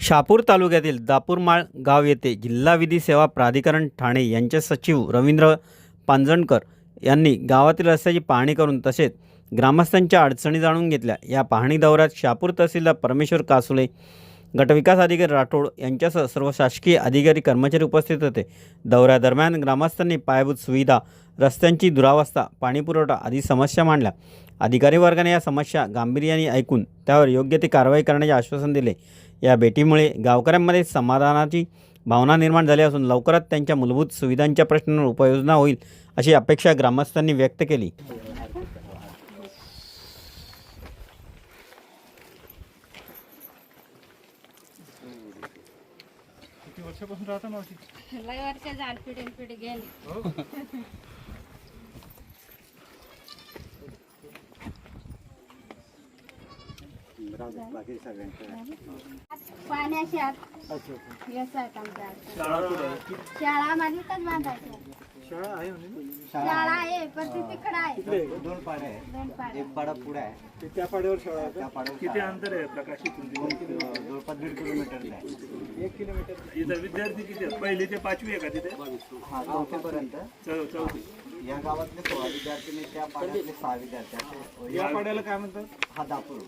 शापूर तालुक्यातील दापूरमाळ गाव येथे जिल्हा विधी सेवा प्राधिकरण ठाणे यांचे सचिव रवींद्र पांजणकर यांनी गावातील रस्त्याची पाहणी करून तसेच ग्रामस्थांच्या अडचणी जाणून घेतल्या. या पाहणी दौऱ्यात शापूर तहसीलदार परमेश्वर कासुले गटविकास अधिकारी राठोड यांच्यासह सर्व शासकीय अधिकारी कर्मचारी उपस्थित होते. दौऱ्यादरम्यान ग्रामस्थांनी पायाभूत सुविधा रस्त्यांची दुरावस्था पाणीपुरवठा आदी समस्या मांडल्या. अधिकारी वर्गाने या समस्या गांभीर्याने ऐकून त्यावर योग्य ती कारवाई करण्याचे आश्वासन दिले. या भेटीमुळे गावकऱ्यांमध्ये समाधानाची भावना निर्माण झाली असून लवकरात त्यांच्या मूलभूत सुविधांच्या प्रश्नांवर उपाययोजना होईल अशी अपेक्षा ग्रामस्थांनी व्यक्त केली. किती वर्षापासून राहता मावशी? लय वर्ष झाड पिढीन पिढी गेली. पाण्याशी आत व्यवसाय काम करायचं शाळा माझी तर बांधायची. शाळा आहे ना? शाळा आहे पण ती तिकडं आहे. तिकडे? दोन पाड्या आहे दोन पाड्या. एक पाडा पुढे आहे. ते त्या पाड्यावर शाळा आहे त्या? पाड्यावर किती अंतर आहे दोन किलो जवळपास दीड किलोमीटरला आहे. एक किलोमीटर. इथं विद्यार्थी किती आहेत? पहिली ते पाचवी आहे का तिथे? हा चौथीपर्यंत. चौ चौथी. या गावातले सोळा विद्यार्थी आणि त्या पाड्यातले सहा विद्यार्थी असे. या पाड्याला काय म्हणतात? हा दापूर.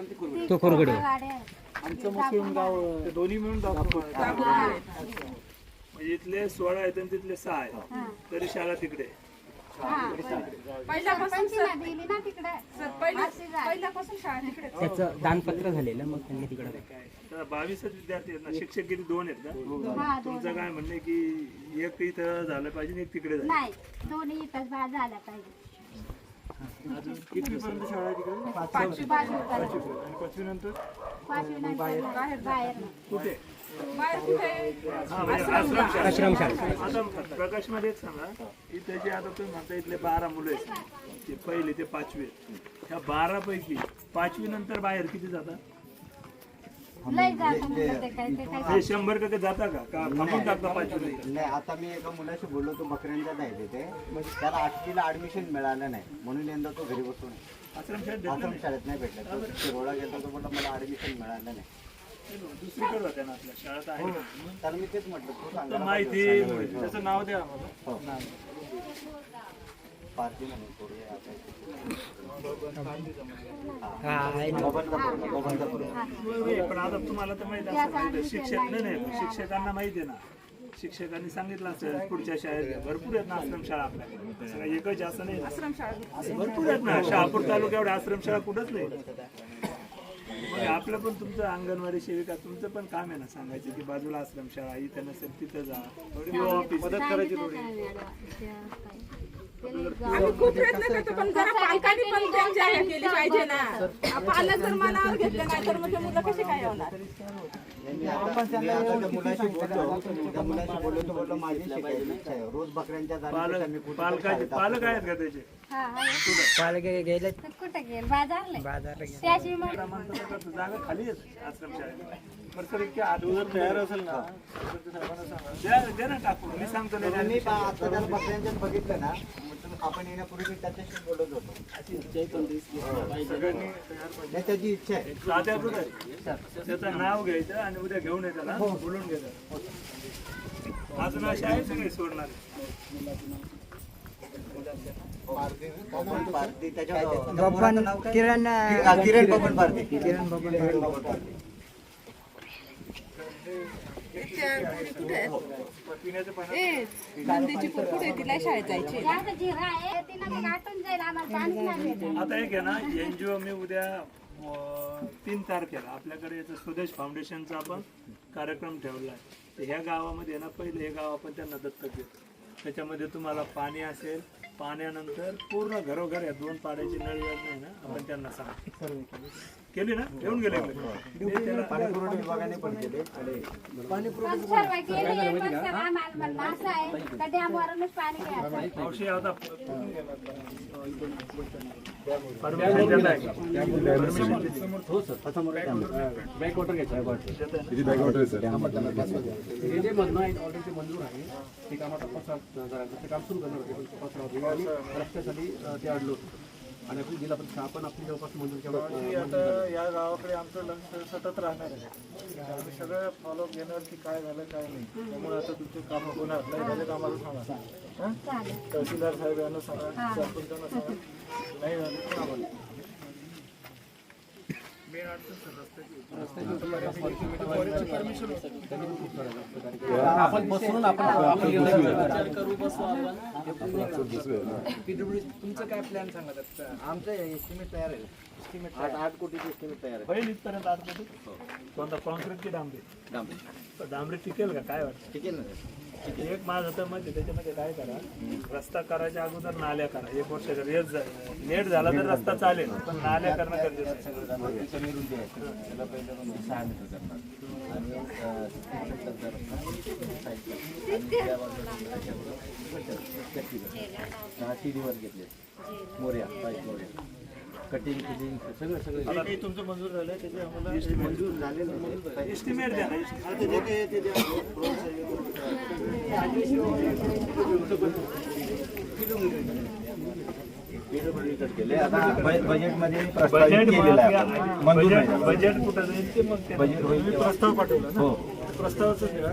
ती कोरगडे. आहे. आमचं मुस्लिम गाव ते दोन्ही मिळून म्हणजे इथले सोळा आहेत आणि तिथले सहा आहेत. तरी शाळा तिकडे आहे. त्याचं दानपत्र झालेलं मग त्यांनी तिकडे बावीसच विद्यार्थी आहेत ना शिक्षक किती दोन आहेत हा दोन तुमचं काय म्हणणं की एक इथं झालं पाहिजे एक तिकडे झालं? नाही दोन्ही इथंच बा झाल्या पाहिजे. कितवी पर्यंत शाळा आहे तिकडे? पाचवी नंतर? पाचवी नंतर बाहेर बाहेर कुठे हा, आश्रमशाळा. आश्रमशाळा आता प्रकाशमध्ये सांगा इथे जे आता तुम्ही म्हणता इथले बारा मुलं आहेत ते पहिले ते पाचवी ह्या बारा पैकी पाचवी नंतर बाहेर किती जातात ते शंभर टक्के जाता का? का थांबून टाकता पाचवी नाही? आता मी एका मुलाशी बोललो तो बकऱ्यांच्यात आहे. तिथे त्याला आठवीला ऍडमिशन मिळालं नाही. म्हणून यंदा तो घरी बसून आहे. आश्रमशाळेत नाही भेटला तो शिरोळा गेला तो बोलला मला ऍडमिशन मिळालं नाही नाही. दुसरीकडे होत्या ना आपल्या शाळेत आहे ना. त्याला मी तेच म्हटलं तू तर माहिती त्याचं नाव द्या आम्हाला पारधी म्हणून थोडी आता इथे. हा आहे. नाही, पण आता तुम्हाला तर माहिती असं माहिती शिक्षक नाही नाही शिक्षकांना माहिती आहे ना शिक्षकांनी सांगितलं असेल पुढच्या शाळेत भरपूर आहेत ना आश्रमशाळा आपल्याकडे सगळ्या एकच असं नाही ना. भरपूर आहेत ना. शहापूर तालुक्या एवढ्या आश्रमशाळा कुठंच नाही. मग आपलं पण तुमचं अंगणवाडी सेविका तुमचं पण काम आहे ना सांगायचं की बाजूला आश्रमशाळा इथं नसेल तिथं जा. किंवा ऑफिस मदत करायची थोडी. आम्ही खूप प्रयत्न करतो पण जरा पालकांनी पण जागा केली पाहिजे ना. पालक जर मनावर घेतले नाही तर मग ते मुलं कसे काय होणार? पालक कुठे पालकाचे पालक आहेत का त्याचे? हा. पालक गेले गेल बाजारला बाजारला गेले त्याची मग म्हणतात जागा खाली आहे आश्रमशाळेत बरं सर इतक्या अगोदर तयार असेल ना तर ते साहेबांना सांगा द्या द्या ना टाकून मी सांगतो नाही. मी पा- आता त्याला बकऱ्यांच्यात बघितलं ना आपण येण्यापूर्वी मी त्याच्याशी बोलत होतो नाही, त्याची इच्छा आहे. साध्या आहे? त्याचं नाव घ्यायचं आणि उद्या घेऊन येतं ना बोलून घ्यायचं माझं नाव शाळेत सगळे सोडणार बबन पारधी बबन? किरण किरण बबन पारधी. किरण बबन पारधी. आता एक आहे ना एनजीओ मी उद्या तीन तारखेला आपल्याकडे याचं स्वदेश फाउंडेशनचा आपण कार्यक्रम ठेवला आहे. तर ह्या गावामध्ये ना पहिले हे गाव आपण त्यांना दत्तक देतो. त्याच्यामध्ये तुम्हाला पाणी असेल पाण्यानंतर पूर्ण घरोघर या दोन पाण्याची नळ योजना आहे ना आपण त्यांना सांग. केली ना? ठेवून गेले पण केले. पण सर्व आहे घ्यायचं हे जे म्हणणं आहे ऑलरेडी ते मंजूर आहे ते काम आता जणांचं ते काम सुरू करणार होते पण रस्त्यासाठी ते अडलं होतं आणि आपली जिल्हा परिषद आपण आपली जवळपास मंजूर केवढं की आता या गावाकडे आमचं लक्ष सतत राहणार आहे. आम्ही सगळं फॉलोअप घेणार की काय झालं काय नाही. त्यामुळे आता तुमचे काम होणार. नाही झाले तर आम्हाला सांगा हं? तहसीलदार साहेब यांना सांगा सरपंचांना सांगा. नाही झाले तर आम्हाला आपण बसून आपण आपण तुमचं काय प्लॅन सांगा आमचं एस्टिमेट तयार आहे आठ आठ कोटीचं एस्टिमेट तयार होईल इथपर्यंत आतमध्ये कोणता कॉन्क्रीट की डांबरी आहे डांबरी टिकेल का काय वाटतं ठीक आहे ना एक माझं तर मध्ये त्याच्यामध्ये काय करा रस्ता करायच्या अगोदर नाल्या करा एक वर्ष लेट लेट झाला तर रस्ता चालेल पण नाल्या करणं गरजेचं आहे म्हणजे टीडीवर घेतले मोर्या पाईप मोर्या कटिंग फिटिंग सगळं सगळं जे काही तुमचं मंजूर झालं त्याचे आम्हाला मंजूर झालेलं म्हणजे एस्टिमेट द्या ना आता जे काही ते द्या. प्रोसेस आहे. केले आता बजेटमध्ये प्रस्तावित बजेट केलेलं आहे आपण. मंजूर बजेट नाही झालं. बजेट कुठं जाईल ते मग ते बजेट होईल प्रस्ताव पाठवला ना हो प्रस्तावाचं द्या